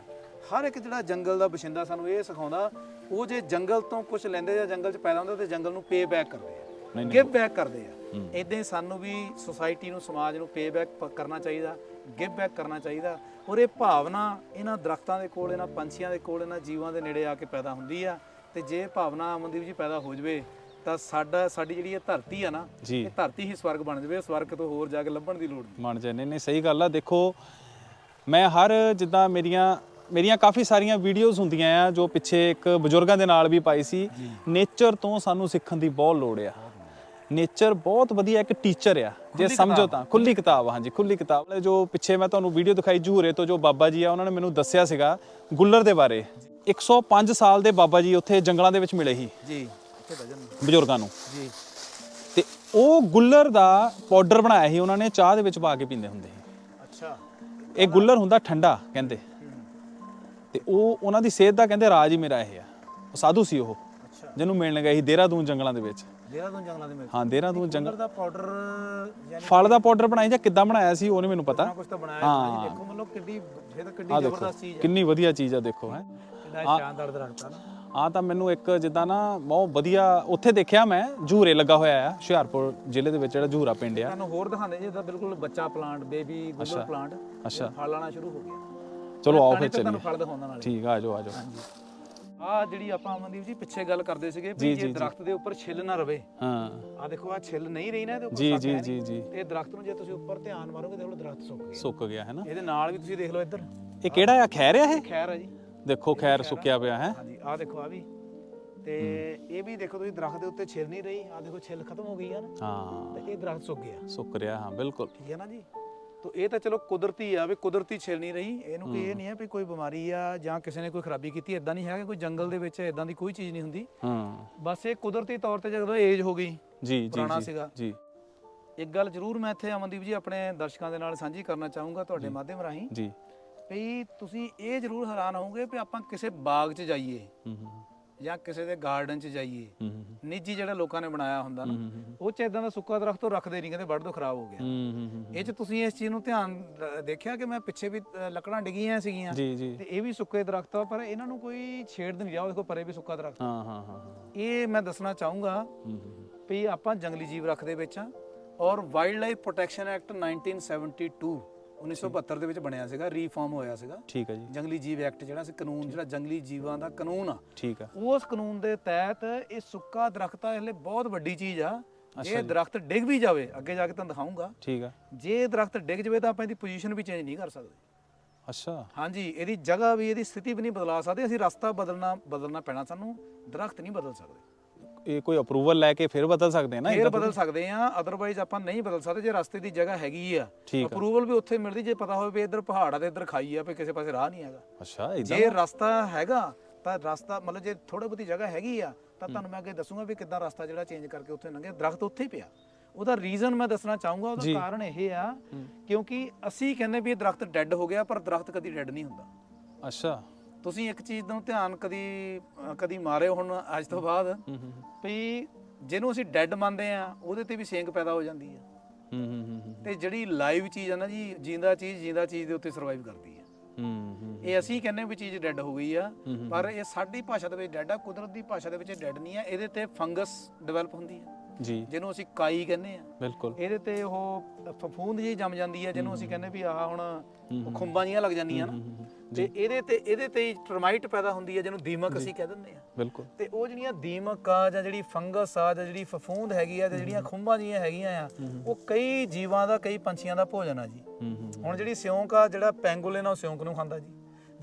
ਹਰ ਇੱਕ ਜਿਹੜਾ ਜੰਗਲ ਦਾ ਬਸ਼ਿੰਦਾ ਸਾਨੂੰ ਇਹ ਸਿਖਾਉਂਦਾ ਉਹ ਜੇ ਜੰਗਲ ਤੋਂ ਕੁਝ ਲੈਂਦੇ ਜਾਂ ਜੰਗਲ 'ਚ ਪੈਦਾ ਹੁੰਦੇ ਤੇ ਜੰਗਲ ਨੂੰ ਪੇ ਬੈਕ ਕਰਦੇ ਆ। ਨਹੀਂ, ਗਿਵ ਬੈਕ ਕਰਦੇ ਆ। ਇਦਾਂ ਹੀ ਸਾਨੂੰ ਵੀ ਸੋਸਾਇਟੀ ਨੂੰ ਸਮਾਜ ਨੂੰ ਪੇ ਬੈਕ ਕਰਨਾ ਚਾਹੀਦਾ ਗਿਵ ਬੈਕ ਕਰਨਾ ਚਾਹੀਦਾ। ਔਰ ਇਹ ਭਾਵਨਾ ਇਹਨਾਂ ਦਰਖਤਾਂ ਦੇ ਕੋਲ ਇਹਨਾਂ ਪੰਛੀਆਂ ਦੇ ਕੋਲ ਇਹਨਾਂ ਜੀਵਾਂ ਦੇ ਨੇੜੇ ਆ ਕੇ ਪੈਦਾ ਹੁੰਦੀ ਆ। ਤੇ ਜੇ ਇਹ ਭਾਵਨਾ ਅਮਨਦੀਪ ਜੀ ਪੈਦਾ ਹੋ ਜਵੇ ਤਾਂ ਸਾਡਾ ਸਾਡੀ ਜਿਹੜੀ ਇਹ ਧਰਤੀ ਆ ਨਾ ਜੀ। ਇਹ ਧਰਤੀ ਹੀ ਸਵਰਗ ਬਣ ਜਵੇ ਸਵਰਗ ਤੋਂ ਹੋਰ ਜਾ ਕੇ ਲੱਭਣ ਦੀ ਲੋੜ ਨਹੀਂ। ਮੰਨ ਜਾ ਨਹੀਂ ਨਹੀਂ ਸਹੀ ਗੱਲ ਆ। ਦੇਖੋ ਮੈਂ ਹਰ ਜਿੱਦਾਂ ਮੇਰੀਆਂ ਮੇਰੀਆਂ ਕਾਫੀ ਸਾਰੀਆਂ ਵੀਡੀਓਜ਼ ਹੁੰਦੀਆਂ ਆ ਜੋ ਪਿੱਛੇ ਇੱਕ ਬਜ਼ੁਰਗਾਂ ਦੇ ਨਾਲ ਵੀ ਪਾਈ ਸੀ। ਨੇਚਰ ਤੋਂ ਸਾਨੂੰ ਸਿੱਖਣ ਦੀ ਬਹੁਤ ਲੋੜ ਆ। ਨੇਚਰ ਬਹੁਤ ਵਧੀਆ ਇੱਕ ਟੀਚਰ ਆ। ਜੇ ਸਮਝੋ ਤਾਂ ਖੁੱਲੀ ਕਿਤਾਬ ਹਾਂਜੀ ਖੁੱਲੀ ਕਿਤਾਬ। ਜੋ ਪਿੱਛੇ ਮੈਂ ਤੁਹਾਨੂੰ ਵੀਡੀਓ ਦਿਖਾਈ ਜੂਹਰੇ ਤੋਂ ਜੋ ਬਾਬਾ ਜੀ ਆ ਉਹਨਾਂ ਨੇ ਮੈਨੂੰ ਦੱਸਿਆ ਸੀਗਾ ਗੁੱਲਰ ਦੇ ਬਾਰੇ। 105 ਸਾਲ ਦੇ ਬਾਬਾ ਜੀ ਉੱਥੇ ਜੰਗਲਾਂ ਦੇ ਵਿੱਚ ਮਿਲੇ ਸੀ। ਜੀ ਬਜ਼ੁਰਗਾਂ ਨੂੰ। ਜੀ। ਤੇ ਉਹ ਗੁੱਲਰ ਦਾ ਪਾਊਡਰ ਬਣਾਇਆ ਸੀ ਉਹਨਾਂ ਨੇ ਚਾਹ ਦੇ ਵਿੱਚ ਪਾ ਕੇ ਪੀਂਦੇ ਹੁੰਦੇ ਸੀ। ਅੱਛਾ। ਇਹ ਗੁੱਲਰ ਹੁੰਦਾ ਠੰਡਾ ਕਹਿੰਦੇ। ਤੇ ਉਹ ਉਹਨਾਂ ਦੀ ਸਿਹਤ ਦਾ ਕਹਿੰਦੇ ਰਾਜ ਹੀ ਮੇਰਾ ਇਹ ਆ। ਉਹ ਸਾਧੂ ਸੀ ਉਹ ਅੱਛਾ। ਜਿਹਨੂੰ ਮਿਲਣ ਗਏ ਸੀ ਦੇਹਰਾਦੂਨ ਜੰਗਲਾਂ ਦੇ ਵਿੱਚ। ਦੇਹਰਾਦੂਨ ਜੰਗਲਾਂ ਦੇ ਵਿੱਚ? ਹਾਂ ਦੇਹਰਾਦੂਨ ਜੰਗਲ ਦਾ ਪਾਊਡਰ ਯਾਨੀ ਫਲ ਦਾ ਪਾਊਡਰ ਬਣਾਇਆ ਜਾਂ ਕਿੱਦਾਂ ਬਣਾਇਆ ਸੀ ਉਹ ਨਹੀਂ ਮੈਨੂੰ ਪਤਾ। ਕੁਝ ਤਾਂ ਬਣਾਇਆ ਹੋਣਾ ਜੀ ਦੇਖੋ ਮਤਲਬ ਕਿੱਡੀ ਇਹ ਤਾਂ ਕਿੱਡੀ ਆ ਦੇਖੋ ਜ਼ਬਰਦਸਤ ਚੀਜ਼ ਹੈ। ਕਿੰਨੀ ਵਧੀਆ ਚੀਜ਼ ਆ ਦੇਖੋ ਹੈ। ਕਿੰਨਾ ਸ਼ਾਨਦਾਰ ਦਰਖਤ ਆ ਨਾ। ਆ ਤਾਂ ਮੈਨੂੰ ਇੱਕ ਜਿੱਦਾਂ ਨਾ ਬਹੁਤ ਵਧੀਆ ਉੱਥੇ ਦੇਖਿਆ ਮੈਂ ਝੂਰੇ ਲੱਗਾ ਹੋਇਆ ਆ ਹੁਸ਼ਿਆਰਪੁਰ ਜ਼ਿਲ੍ਹੇ ਦੇ ਵਿੱਚ ਜਿਹੜਾ ਝੂਰਾ ਪਿੰਡ ਆ। ਤੁਹਾਨੂੰ ਹੋਰ ਦਿਖਾਉਂਦੇ ਜੀ ਇਹਦਾ ਬਿਲਕੁਲ ਬੱਚਾ ਪਲਾਂਟ ਬੇਬੀ ਗੁੱਗਲ ਪਲਾਂਟ ਅੱਛਾ। ਫਲ ਆਣਾ ਸ਼ੁਰੂ ਹੋ ਗਿਆ। ਚਲੋ ਆਓ ਫਿਰ ਤੁਹਾਨੂੰ ਚੱਲੀਏ। ਫਲ ਦਿਖਾਉਂਦਾ ਨਾਲੇ ਠੀਕ ਆ ਆਜੋ ਆਜੋ ਆ ਜਿਹੜੀ ਆਪਾਂ ਅਮਨਦੀਪ ਜੀ ਪਿੱਛੇ ਗੱਲ ਕਰਦੇ ਸੀਗੇ ਵੀ ਜੇ ਦਰਖਤ ਦੇ ਉੱਪਰ ਛਿੱਲ ਨਾ ਰਵੇ। ਹਾਂ। ਆ ਦੇਖੋ ਆ ਛਿੱਲ ਨਹੀਂ ਰਹੀ ਨਾ ਇਹਦੇ ਉੱਪਰ ਜੀ ਸੱਟ ਜੀ ਹੈ ਜੀ। ਜੀ। ਤੇ ਦਰਖਤ ਨੂੰ ਜੇ ਤੁਸੀਂ ਉੱਪਰ ਧਿਆਨ ਮਾਰੋਗੇ ਦੇਖੋ ਦਰਖਤ ਸੁੱਕ ਗਿਆ। ਸੁੱਕ ਗਿਆ ਹੈ ਨਾ? ਇਹਦੇ ਨਾਲ ਵੀ ਤੁਸੀਂ ਦੇਖ ਲਓ ਇੱਧਰ। ਇਹ ਕਿਹੜਾ ਆ? ਖੈਰ ਆ ਇਹ? ਖੈਰ ਹੈ ਜੀ। ਦੇਖੋ ਖੈਰ ਸੁੱਕਿਆ ਪਿਆ ਹੈ। ਹਾਂਜੀ ਆ ਦੇਖੋ ਆ ਵੀ। ਤੇ ਇਹ ਵੀ ਦੇਖੋ ਤੁਸੀਂ ਦਰਖਤ ਦੇ ਉੱਤੇ ਛਿੱਲ ਨਹੀਂ ਰਹੀ। ਆ ਦੇਖੋ ਛਿੱਲ ਖਤਮ ਹੋ ਗਈ ਆ ਨਾ। ਹਾਂ। ਤੇ ਇਹ ਦਰਖਤ ਸੁੱਕ ਗਿਆ। ਸੁੱਕ ਰਿਹਾ ਹਾਂ ਬਿਲਕੁਲ। ਠੀਕ ਹੈ ਨਾ ਜੀ? ਤੋ ਇਹ ਤਾਂ ਚਲੋ ਕੁਦਰਤੀ ਆ ਵੀ ਕੁਦਰਤੀ ਛਿਲ ਨਹੀਂ ਰਹੀ। ਇਹਨੂੰ ਕੋਈ ਇਹ ਨਹੀਂ ਹੈ ਵੀ ਕੋਈ ਬਿਮਾਰੀ ਆ ਜਾਂ ਕਿਸੇ ਨੇ ਕੋਈ ਖਰਾਬੀ ਕੀਤੀ ਇਦਾਂ ਨਹੀਂ ਹੈਗਾ ਕੋਈ ਜੰਗਲ ਦੇ ਵਿੱਚ ਇਦਾਂ ਦੀ ਕੋਈ ਚੀਜ਼ ਨਹੀਂ ਹੁੰਦੀ। ਹਾਂ। ਬਸ ਇਹ ਕੁਦਰਤੀ ਤੌਰ ਤੇ ਜਦੋਂ ਏਜ ਹੋ ਗਈ ਜੀ ਜੀ ਪੁਰਾਣਾ ਸੀਗਾ। ਜੀ। ਇੱਕ ਗੱਲ ਜ਼ਰੂਰ ਮੈਂ ਇੱਥੇ ਅਮਨਦੀਪ ਜੀ ਆਪਣੇ ਦਰਸ਼ਕਾਂ ਦੇ ਨਾਲ ਸਾਂਝੀ ਕਰਨਾ ਚਾਹੂੰਗਾ ਤੁਹਾਡੇ ਮਾਧਿਅਮ ਰਾਹੀਂ। ਜੀ। ਵੀ ਤੁਸੀਂ ਇਹ ਜ਼ਰੂਰ ਹੈਰਾਨ ਹੋਵੋਗੇ ਵੀ ਆਪਾਂ ਕਿਸੇ ਬਾਗ 'ਚ ਜਾਈਏ। ਹੂੰ ਹੂੰ। ਜਾਂ ਕਿਸੇ ਦੇ ਗਾਰਡਨ 'ਚ ਜਾਈਏ ਨਿੱਜੀ ਜਿਹੜਾ ਲੋਕਾਂ ਨੇ ਬਣਾਇਆ ਹੁੰਦਾ ਨਾ ਉਹ 'ਚ ਇਦਾਂ ਦਾ ਸੁੱਕਾ ਦਰਖਤ ਉਹ ਰੱਖਦੇ ਨਹੀਂ ਕਹਿੰਦੇ ਵੱਢ ਦੋ ਖਰਾਬ ਹੋ ਗਿਆ। ਇਹ 'ਚ ਤੁਸੀਂ ਇਸ ਚੀਜ਼ ਨੂੰ ਧਿਆਨ ਦੇਖਿਆ ਕਿ ਮੈਂ ਪਿੱਛੇ ਵੀ ਲੱਕੜਾਂ ਡਿੱਗੀਆਂ ਸੀਗੀਆਂ? ਤੇ ਇਹ ਵੀ ਸੁੱਕੇ ਦਰਖਤ ਆ ਪਰ ਇਹਨਾਂ ਨੂੰ ਕੋਈ ਛੇੜ ਨਹੀਂ ਰਿਹਾ ਦੇਖੋ ਪਰੇ ਵੀ ਸੁੱਕਾ ਦਰਖਤ। ਹਾਂ ਹਾਂ ਹਾਂ। ਇਹ ਮੈਂ ਦੱਸਣਾ ਚਾਹੂੰਗਾ ਵੀ ਆਪਾਂ ਜੰਗਲੀ ਜੀਵ ਰੱਖਦੇ ਵਿੱਚ ਆ ਔਰ ਵਾਈਲਡ ਲਾਈਫ ਪ੍ਰੋਟੈਕਸ਼ਨ ਐਕਟ 1972 1972 ਦੇ ਵਿੱਚ ਬਣਿਆ ਸੀਗਾ ਰੀਫਾਰਮ ਹੋਇਆ ਸੀਗਾ। ਠੀਕ ਹੈ ਜੀ। ਜੰਗਲੀ ਜੀਵ ਐਕਟ ਜਿਹੜਾ ਸੀ ਕਾਨੂੰਨ ਜਿਹੜਾ ਜੰਗਲੀ ਜੀਵਾਂ ਦਾ ਕਾਨੂੰਨ ਆ। ਠੀਕ ਆ ਉਸ ਕਾਨੂੰਨ ਦੇ ਤਹਿਤ ਇਹ ਸੁੱਕਾ ਦਰਖਤ ਆ ਇਹ ਲਈ ਬਹੁਤ ਵੱਡੀ ਚੀਜ਼ ਆ। ਜੇ। ਦਰਖਤ ਡਿੱਗ ਵੀ ਜਾਵੇ ਅੱਗੇ ਜਾ ਕੇ ਤੁਹਾਨੂੰ ਦਿਖਾਉਂਗਾ ਠੀਕ ਆ ਜੇ ਦਰਖਤ ਡਿੱਗ ਜਾਵੇ ਤਾਂ ਆਪਾਂ ਇਹਦੀ ਪੋਜੀਸ਼ਨ ਵੀ ਚੇਂਜ ਨਹੀਂ ਕਰ ਸਕਦੇ। ਅੱਛਾ। ਹਾਂਜੀ ਇਹਦੀ ਜਗ੍ਹਾ ਵੀ ਇਹਦੀ ਸਥਿਤੀ ਵੀ ਨਹੀਂ ਬਦਲਾ ਸਕਦੇ ਅਸੀਂ ਰਸਤਾ ਬਦਲਣਾ ਬਦਲਣਾ ਪੈਣਾ ਸਾਨੂੰ ਦਰਖਤ ਨਹੀਂ ਬਦਲ ਸਕਦੇ। ਇਹ ਕੋਈ ਅਪਰੂਵਲ ਲੈ ਕੇ ਫਿਰ ਬਦਲ ਸਕਦੇ ਆ ਨਾ ਫੇਰ ਬਦਲ ਸਕਦੇ ਆ ਅਦਰਵਾਈਜ਼ ਆਪਾਂ ਨਹੀਂ ਬਦਲ ਸਕਦੇ ਜੇ ਰਸਤੇ ਦੀ ਜਗ੍ਹਾ ਹੈਗੀ ਆ। ਠੀਕ ਆ। ਅਪਰੂਵਲ ਵੀ ਉੱਥੇ ਮਿਲਦੀ ਜੇ ਪਤਾ ਹੋਵੇ ਵੀ ਇੱਧਰ ਪਹਾੜ ਆ ਤੇ ਇੱਧਰ ਖਾਈ ਆ ਵੀ ਕਿਸੇ ਪਾਸੇ ਰਾਹ ਨਹੀਂ ਹੈਗਾ। ਅੱਛਾ ਇਦਾਂ ਜੇ ਰਸਤਾ ਹੈਗਾ ਤਾਂ ਰਸਤਾ ਮਤਲਬ ਜੇ ਥੋੜੀ ਬਹੁਤੀ ਜਗ੍ਹਾ ਹੈਗੀ ਆ ਤਾਂ ਤੁਹਾਨੂੰ ਮੈਂ ਅੱਗੇ ਦੱਸੂਗਾ ਵੀ ਕਿੱਦਾਂ ਰਸਤਾ ਜਿਹੜਾ ਚੇਂਜ ਕਰਕੇ ਉੱਥੇ ਲੰਘੇ ਦਰਖਤ ਉੱਥੇ ਹੀ ਪਿਆ। ਉਹਦਾ ਰੀਜ਼ਨ ਮੈਂ ਦੱਸਣਾ ਚਾਹੂੰਗਾ ਉਹਦਾ ਕਾਰਨ ਇਹ ਆ ਕਿਉਂਕਿ ਅਸੀਂ ਕਹਿੰਦੇ ਵੀ ਇਹ ਦਰਖਤ ਡੈੱਡ ਹੋ ਗਿਆ ਪਰ ਦਰਖਤ ਕਦੀ ਡੈੱਡ ਨਹੀਂ ਹੁੰਦਾ। ਅੱਛਾ। ਤੁਸੀਂ ਇੱਕ ਚੀਜ਼ ਨੂੰ ਧਿਆਨ ਕਦੀ ਕਦੀ ਮਾਰਿਓ ਹੁਣ ਅੱਜ ਤੋਂ ਬਾਅਦ ਹੂੰ ਹੂੰ ਵੀ ਜਿਹਨੂੰ ਅਸੀਂ ਡੈੱਡ ਮੰਨਦੇ ਆ ਉਹਦੇ ਤੇ ਵੀ ਸੇਂਕ ਪੈਦਾ ਹੋ ਜਾਂਦੀ ਆ। ਹੂੰ ਹੂੰ ਹੂੰ ਹੂੰ। ਤੇ ਜਿਹੜੀ ਲਾਈਵ ਚੀਜ਼ ਆ ਨਾ ਜੀ ਜਿੰਦਾ ਚੀਜ਼ ਜਿੰਦਾ ਚੀਜ਼ ਦੇ ਉੱਤੇ ਸਰਵਾਈਵ ਕਰਦੀ ਆ। ਹੂੰ ਹੂੰ ਇਹ ਅਸੀਂ ਕਹਿੰਦੇ ਵੀ ਚੀਜ਼ ਡੈੱਡ ਹੋ ਗਈ ਆ ਪਰ ਇਹ ਸਾਡੀ ਭਾਸ਼ਾ ਦੇ ਵਿੱਚ ਡੈੱਡ ਆ ਕੁਦਰਤ ਦੀ ਭਾਸ਼ਾ ਦੇ ਵਿੱਚ ਡੈੱਡ ਨਹੀਂ ਆ ਇਹਦੇ ਤੇ ਫੰਗਸ ਡਿਵੈਲਪ ਹੁੰਦੀ ਆ। ਜੀ। ਜਿਹਨੂੰ ਅਸੀਂ ਕਾਈ ਕਹਿੰਦੇ ਆ। ਬਿਲਕੁਲ। ਇਹਦੇ ਤੇ ਉਹ ਫਫੂੰਦ ਜੀ ਜੰਮ ਜਾਂਦੀ ਆ ਜਿਹਨੂੰ ਅਸੀਂ ਕਹਿੰਦੇ ਵੀ ਆਹ ਹੁਣ ਖੁੰਬਾਂ ਜੀਆਂ ਲੱਗ ਜਾਂਦੀਆਂ ਨਾ। ਤੇ ਇਹਦੇ ਤੇ ਇਹਦੇ ਤੇ ਟਰਮਾਈਟ ਪੈਦਾ ਹੁੰਦੀ ਆ ਜਿਹਨੂੰ ਦੀਮਕ ਅਸੀਂ ਕਹਿ ਦਿੰਦੇ ਆ। ਬਿਲਕੁਲ। ਤੇ ਉਹ ਜਿਹੜੀਆਂ ਦੀਮਕ ਆ ਜਾਂ ਜਿਹੜੀ ਫੰਗਸ ਆ ਜਾਂ ਜਿਹੜੀ ਫਫੂੰਦ ਹੈਗੀ ਆ ਜਾਂ ਜਿਹੜੀਆਂ ਖੁੰਬਾਂ ਜੀਆਂ ਹੈਗੀਆਂ ਆ ਉਹ ਕਈ ਜੀਵਾਂ ਦਾ ਕਈ ਪੰਛੀਆਂ ਦਾ ਭੋਜਨ ਆ ਜੀ। ਹੂੰ ਹੂੰ। ਹੁਣ ਜਿਹੜੀ ਸਿਉਂਕ ਆ ਜਿਹੜਾ ਪੈਂਗੋਲਿਨ ਆ ਉਹ ਸਿਉਂਕ ਨੂੰ ਖਾਂਦਾ ਜੀ।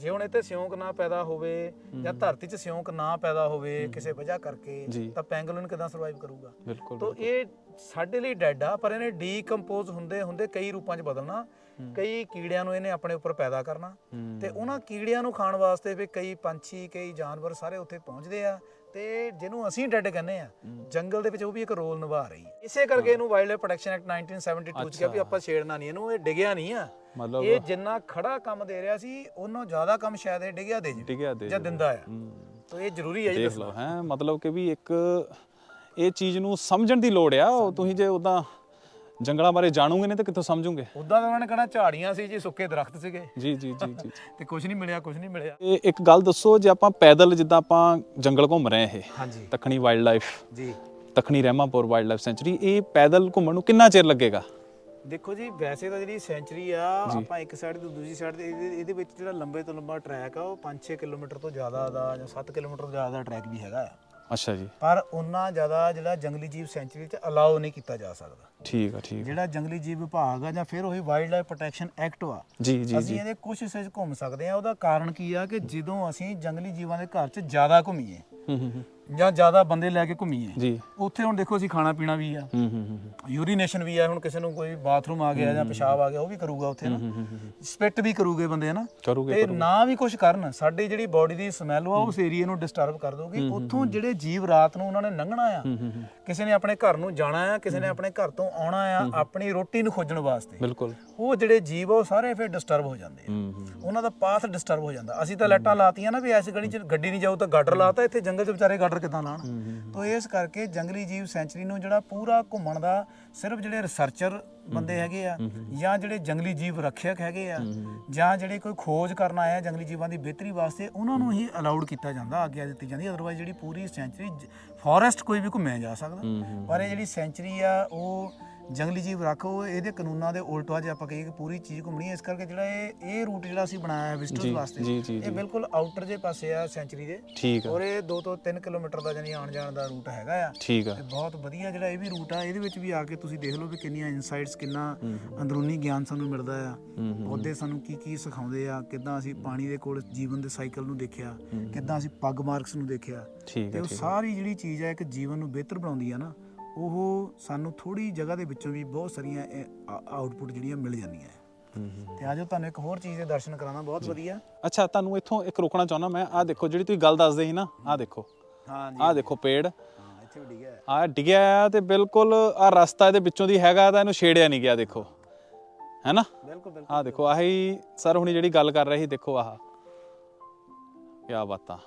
ਜੇ ਹੁਣ ਇੱਥੇ ਸਿਉਂਕ ਨਾ ਪੈਦਾ ਹੋਵੇ ਜਾਂ ਧਰਤੀ 'ਚ ਸਿਉਂਕ ਨਾ ਪੈਦਾ ਹੋਵੇ ਕਿਸੇ ਵਜ੍ਹਾ ਕਰਕੇ। ਤਾਂ ਪੈਂਗੋਲਿਨ ਕਿਦਾਂ ਸਰਵਾਈਵ ਕਰੂਗਾ? ਤੋ ਇਹ ਸਾਡੇ ਲਈ ਡੈਡ ਆ ਪਰ ਇਹਨੇ ਡੀਕੰਪੋਜ਼ ਹੁੰਦੇ ਹੁੰਦੇ ਕਈ ਰੂਪਾਂ 'ਚ ਬਦਲਣਾ ਕਈ ਕੀੜਿਆਂ ਨੂੰ ਇਹਨੇ ਆਪਣੇ ਉੱਪਰ ਪੈਦਾ ਕਰਨਾ ਤੇ ਉਹਨਾਂ ਕੀੜਿਆਂ ਨੂੰ ਖਾਣ ਵਾਸਤੇ ਵੀ ਕਈ ਪੰਛੀ ਕਈ ਜਾਨਵਰ ਸਾਰੇ ਉੱਥੇ ਪਹੁੰਚਦੇ ਆ ਤੇ ਜਿਹਨੂੰ ਅਸੀਂ ਡੈਡ ਕਹਿੰਦੇ ਆ ਜੰਗਲ ਦੇ ਵਿੱਚ ਉਹ ਵੀ ਇੱਕ ਰੋਲ ਨਿਭਾ ਰਹੀ ਹੈ। ਇਸੇ ਕਰਕੇ ਇਹਨੂੰ ਵਾਈਲਡ ਲਾਈਫ ਪ੍ਰੋਟੈਕਸ਼ਨ ਐਕਟ 1972 ਚ ਕਿਹਾ ਵੀ ਆਪਾਂ ਛੇੜਨਾ ਨਹੀਂ ਇਹਨੂੰ ਇਹ ਡਿੱਗਿਆ ਨਹੀਂ ਆ। ਮਤਲਬ ਇਹ ਜਿੰਨਾ ਖੜਾ ਕੰਮ ਦੇ ਰਿਹਾ ਸੀ ਉਹਨਾਂ ਜ਼ਿਆਦਾ ਕੰਮ ਸ਼ਾਇਦ ਇਹ ਡਿੱਗਿਆ ਦੇ ਦੇ ਜਾਂ ਦਿੰਦਾ ਆ। ਤਾਂ ਇਹ ਜ਼ਰੂਰੀ ਹੈ ਜੀ ਦੇਖ ਲਓ ਹੈ ਮਤਲਬ ਕਿ ਵੀ ਇੱਕ ਇਹ ਚੀਜ਼ ਨੂੰ ਸਮਝਣ ਦੀ ਲੋੜ ਆ ਤੁਸੀਂ ਜੇ ਉਦਾਂ ਜੰਗਲਾਂ ਬਾਰੇ ਜਾਣੋਗੇ ਨਹੀਂ ਤਾਂ ਕਿੱਥੋਂ ਸਮਝੋਗੇ? ਉਦਾਂ ਤਾਂ ਉਹਨਾਂ ਨੇ ਕਹਣਾ ਝਾੜੀਆਂ ਸੀ ਜੀ ਸੁੱਕੇ ਦਰਖਤ ਸੀਗੇ। ਜੀ ਜੀ ਜੀ ਜੀ ਤੇ ਕੁਝ ਨਹੀਂ ਮਿਲਿਆ ਕੁਝ ਨਹੀਂ ਮਿਲਿਆ। ਇਹ ਇੱਕ ਗੱਲ ਦੱਸੋ ਜੇ ਆਪਾਂ ਪੈਦਲ ਜਿੱਦਾਂ ਆਪਾਂ ਜੰਗਲ ਘੁੰਮ ਰਹੇ ਇਹ ਹਾਂਜੀ। ਤਖਣੀ ਵਾਈਲਡ ਲਾਈਫ ਜੀ। Takhni Rahimapur wild life sanctuary ਇਹ ਪੈਦਲ ਘੁੰਮਣ ਨੂੰ ਕਿੰਨਾ ਚਿਰ ਲੱਗੇਗਾ? ਦੇਖੋ ਜੀ ਵੈਸੇ ਤਾਂ ਜਿਹੜੀ ਸੈਂਚਰੀ ਆ ਆਪਾਂ ਇੱਕ ਸਾਈਡ ਤੋਂ ਦੂਜੀ ਸਾਈਡ ਤੇ ਇਹਦੇ ਇਹਦੇ ਵਿੱਚ ਜਿਹੜਾ ਲੰਬੇ ਤੋਂ ਲੰਬਾ ਟਰੈਕ ਆ ਉਹ 5-6 ਕਿਲੋਮੀਟਰ ਤੋਂ ਜ਼ਿਆਦਾ ਦਾ ਜਾਂ 7 ਕਿਲੋਮੀਟਰ ਤੋਂ ਜ਼ਿਆਦਾ ਦਾ ਟਰੈਕ ਵੀ ਹੈਗਾ ਆ। ਅੱਛਾ ਜੀ। ਪਰ ਉਨਾ ਜ਼ਿਆਦਾ ਜਿਹੜਾ ਜੰਗਲੀ ਜੀਵ ਸੈਂਚਰੀ 'ਚ ਅਲਾਉ ਨਹੀਂ ਕੀਤਾ ਜਾ ਸਕਦਾ। ਠੀਕ ਆ ਠੀਕ ਆ। ਜਿਹੜਾ ਜੰਗਲੀ ਜੀਵ ਵਿਭਾਗ ਆ ਜਾਂ ਫਿਰ ਉਹੀ ਵਾਈਲਡ ਲਾਈਫ ਪ੍ਰੋਟੈਕਸ਼ਨ ਐਕਟ ਆ ਜੀ ਜੀ ਅਸੀਂ ਇਹਦੇ ਕੁਝ ਹਿੱਸੇ 'ਚ ਘੁੰਮ ਸਕਦੇ ਆ। ਉਹਦਾ ਕਾਰਨ ਕੀ ਆ ਕਿ ਜਦੋਂ ਅਸੀਂ ਜੰਗਲੀ ਜੀਵਾਂ ਦੇ ਘਰ 'ਚ ਜ਼ਿਆਦਾ ਘੁੰਮੀਏ ਹੂੰ ਹੂੰ ਹੂੰ। ਜਾਂ ਜ਼ਿਆਦਾ ਬੰਦੇ ਲੈ ਕੇ ਘੁੰਮੀਏ। ਜੀ। ਉੱਥੇ ਹੁਣ ਦੇਖੋ ਅਸੀਂ ਖਾਣਾ ਪੀਣਾ ਵੀ ਆ। ਹੂੰ ਹੂੰ ਹੂੰ ਯੂਰੀਨੇਸ਼ਨ ਵੀ ਆ ਹੁਣ ਕਿਸੇ ਨੂੰ ਕੋਈ ਬਾਥਰੂਮ ਆ ਗਿਆ ਜਾਂ ਪਿਸ਼ਾਬ ਆ ਗਿਆ ਉਹ ਵੀ ਕਰੂਗਾ ਉੱਥੇ ਨਾ। ਸਪਿਟ ਵੀ ਕਰੂਗੇ ਬੰਦੇ ਹਨਾ। ਕਰੂਗੇ ਤੇ ਨਾ ਵੀ ਕੁਝ ਕਰਨ ਸਾਡੀ ਜਿਹੜੀ ਬਾਡੀ ਦੀ ਸਮੈਲ ਆ ਉਸ ਏਰੀਆ ਨੂੰ ਡਿਸਟਰਬ ਕਰ ਦੋਗੀ ਉੱਥੋਂ ਜਿਹੜੇ ਜੀਵ ਰਾਤ ਨੂੰ ਉਹਨਾਂ ਨੇ ਲੰਘਣਾ ਆ ਕਿਸੇ ਨੇ ਆਪਣੇ ਘਰ ਨੂੰ ਜਾਣਾ ਆ ਕਿਸੇ ਨੇ ਆਪਣੇ ਘਰ ਤੋਂ ਆਉਣਾ ਆ ਆਪਣੀ ਰੋਟੀ ਨੂੰ ਖੋਜਣ ਵਾਸਤੇ। ਬਿਲਕੁਲ। ਉਹ ਜਿਹੜੇ ਜੀਵ ਆ ਉਹ ਸਾਰੇ ਫਿਰ ਡਿਸਟਰਬ ਹੋ ਜਾਂਦੇ ਆ। ਉਹਨਾਂ ਦਾ ਪਾਥ ਡਿਸਟਰਬ ਹੋ ਜਾਂਦਾ। ਅਸੀਂ ਤਾਂ ਲਾਈਟਾਂ ਲਾਤੀਆਂ ਨਾ ਵੀ ਐਸ ਗਲੀ 'ਚ ਗੱਡੀ ਨਹੀਂ ਜਾਊ ਤਾਂ ਗਾਡਰ ਲਾਤਾ ਇੱਥੇ ਜੰਗਲ 'ਚ ਵਿਚਾਰੇ ਗਾਡਰ ਕਿੱਦਾਂ ਲਾਣ। ਤਾਂ ਇਸ ਕਰਕੇ ਜੰਗਲੀ ਜੀਵ ਸੈਂਚਰੀ ਨੂੰ ਜਿਹੜਾ ਪੂਰਾ ਘੁੰਮਣ ਦਾ ਸਿਰਫ ਜਿਹੜੇ ਰਿਸਰਚਰ ਬੰਦੇ ਹੈਗੇ ਆ ਜਾਂ ਜਿਹੜੇ ਜੰਗਲੀ ਜੀਵ ਰੱਖਿਅਕ ਹੈਗੇ ਆ ਜਾਂ ਜਿਹੜੇ ਕੋਈ ਖੋਜ ਕਰਨ ਆਏ ਆ ਜੰਗਲੀ ਜੀਵਾਂ ਦੀ ਬਿਹਤਰੀ ਵਾਸਤੇ ਉਹਨਾਂ ਨੂੰ ਹੀ। ਅਲਾਉਡ ਕੀਤਾ ਜਾਂਦਾ ਆਗਿਆ ਦਿੱਤੀ ਜਾਂਦੀ ਅਦਰਵਾਈਜ਼ ਜਿਹੜੀ ਪੂਰੀ ਸੈਂਚਰੀ ਫੋਰੈਸਟ ਕੋਈ ਵੀ ਘੁੰਮਿਆ ਜਾ ਸਕਦਾ। ਪਰ ਇਹ ਜਿਹੜੀ ਸੈਂਚਰੀ ਆ ਉਹ ਜੰਗਲੀ ਜੀਵ ਰੱਖੋ ਇਹਦੇ ਕਾਨੂੰਨਾਂ ਦੇ ਉਲਟ ਵਾ ਜੇ ਆਪਾਂ ਕਹੀਏ ਕਿ ਪੂਰੀ ਚੀਜ਼ ਘੁੰਮਣੀ ਹੈ। ਇਸ ਕਰਕੇ ਜਿਹੜਾ ਇਹ ਇਹ ਰੂਟ ਜਿਹੜਾ ਅਸੀਂ ਬਣਾਇਆ ਹੈ ਵਿਜ਼ਟਰਸ ਵਾਸਤੇ ਇਹ ਬਿਲਕੁਲ ਆਊਟਰ ਜੇ ਪਾਸੇ ਆ ਸੈਂਚਰੀ ਦੇ। ਠੀਕ ਆ। ਔਰ ਇਹ 2 ਤੋਂ 3 ਕਿਲੋਮੀਟਰ ਦਾ ਜਾਨੀ ਆਉਣ ਜਾਣ ਦਾ ਰੂਟ ਹੈਗਾ ਆ। ਠੀਕ ਆ। ਤੇ ਬਹੁਤ ਵਧੀਆ ਜਿਹੜਾ ਇਹ ਵੀ ਰੂਟ ਆ ਇਹਦੇ ਵਿੱਚ ਵੀ ਆ ਕੇ ਤੁਸੀਂ ਦੇਖ ਲਓ ਵੀ ਕਿੰਨੀਆਂ ਇਨਸਾਈਟਸ ਕਿੰਨਾ ਅੰਦਰੂਨੀ ਗਿਆਨ ਸਾਨੂੰ ਮਿਲਦਾ ਆ। ਪੌਦੇ ਸਾਨੂੰ ਕੀ ਕੀ ਸਿਖਾਉਂਦੇ ਆ ਕਿੱਦਾਂ ਅਸੀਂ ਪਾਣੀ ਦੇ ਕੋਲ ਜੀਵਨ ਦੇ ਸਾਈਕਲ ਨੂੰ ਦੇਖਿਆ ਕਿੱਦਾਂ ਅਸੀਂ ਪੱਗ ਮਾਰਕਸ ਨੂੰ ਦੇਖਿਆ। ਤੇ ਆ ਉਹ ਸਾਰੀ ਜਿਹੜੀ ਚੀਜ਼ ਹੈ ਇੱਕ ਜੀਵਨ ਨੂੰ ਬਿਹਤਰ ਬਣਾਉਂਦੀ ਆ ਨਾ। ਉਹ ਸਾਨੂੰ ਥੋੜੀ ਜਗ੍ਹਾ ਦੇ ਵਿੱਚੋਂ ਵੀ ਬਹੁਤ ਸਾਰੀਆਂ ਆਊਟਪੁੱਟ ਜਿਹੜੀਆਂ ਮਿਲ ਜਾਂਦੀਆਂ। ਹੈ। ਤੇ ਆਜੋ ਤੁਹਾਨੂੰ ਇੱਕ ਹੋਰ ਚੀਜ਼ ਦੇ ਦਰਸ਼ਨ ਕਰਾਉਣਾ ਬਹੁਤ ਵਧੀਆ। ਅੱਛਾ ਤੁਹਾਨੂੰ ਇੱਥੋਂ ਇੱਕ ਰੋਕਣਾ ਚਾਹੁੰਦਾ ਮੈਂ ਆਹ ਦੇਖੋ ਜਿਹੜੀ ਤੁਸੀਂ ਗੱਲ ਦੱਸਦੇ ਸੀ ਨਾ ਆਹ ਦੇਖੋ। ਹਾਂ ਆਹ ਦੇਖੋ ਪੇੜ। ਹਾਂ ਇੱਥੇ ਡਿੱਗਿਆ ਹੈ। ਆਹ ਡਿੱਗਿਆ ਆ ਤੇ ਬਿਲਕੁਲ ਆਹ ਰਸਤਾ ਇਹਦੇ ਵਿੱਚੋਂ ਦੀ ਹੈਗਾ ਤਾਂ ਇਹਨੂੰ ਛੇੜਿਆ ਨਹੀਂ ਗਿਆ ਦੇਖੋ। ਹੈਨਾ? ਬਿਲਕੁਲ ਬਿਲਕੁਲ। ਆਹ ਦੇਖੋ ਆਹੀ ਸਰ ਹੁਣੀ ਜਿਹੜੀ ਗੱਲ ਕਰ ਰਹੇ ਸੀ ਦੇਖੋ ਆਹ। ਕੀ ਬਾਤਾਂ।